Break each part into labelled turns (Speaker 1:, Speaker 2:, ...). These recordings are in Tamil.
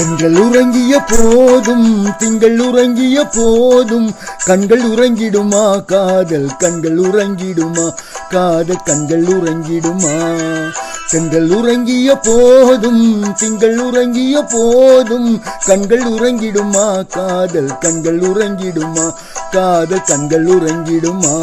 Speaker 1: பெண்கள் உறங்கிய போதும் திங்கள் உறங்கிய போதும். கண்கள் உறங்கிடுமா காதல் கண்கள் உறங்கிடுமா காதல் கண்கள் உறங்கிடுமா. பெண்கள் உறங்கிய போதும் திங்கள் உறங்கிய போதும். கண்கள் உறங்கிடுமா காதல் கண்கள் உறங்கிடுமா காதல் கண்கள் உறங்கிடுமா.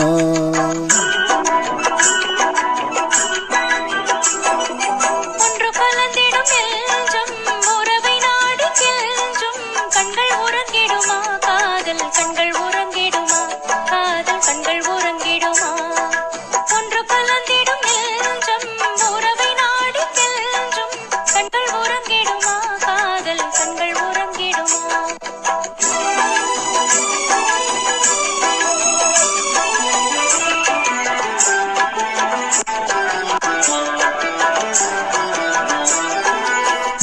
Speaker 2: உறங்கிடுமா காதல் கண்கள் உறங்க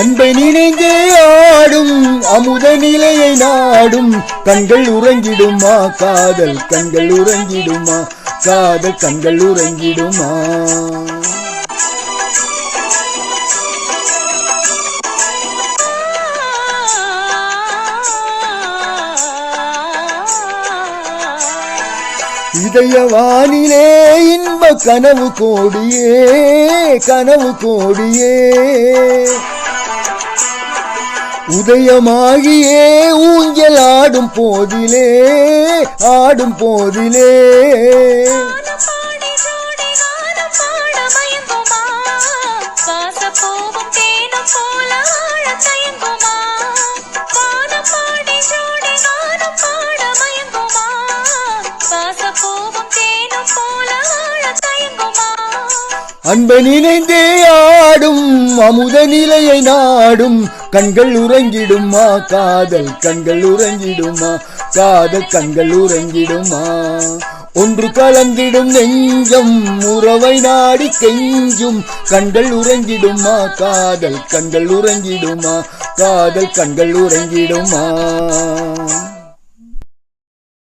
Speaker 1: அன்பை நினைந்தே ஆடும் அமுத நிலையை நாடும். கண்கள் உறங்கிடுமா? காதல் கண்கள் உறங்கிடுமா? காதல் கண்கள் உறங்கிடுமா? இதயவானிலே இன்ப கனவு கோடியே கனவு கோடியே. உதயமாகியே ஊஞ்சல் ஆடும் போதிலே ஆடும் போதிலே. அன்பை நினைந்தே ஆடும் அமுத நிலையை நாடும். கண்கள் உறங்கிடுமா காதல் கண்கள் உறங்கிடுமா காதல் கண்கள் உறங்கிடுமா? ஒன்று கலந்திடும் நெஞ்சம் உறவை நாடி கெஞ்சும். கண்கள் உறங்கிடுமா காதல் கண்கள் உறங்கிடுமா காதல் கண்கள் உறங்கிடுமா?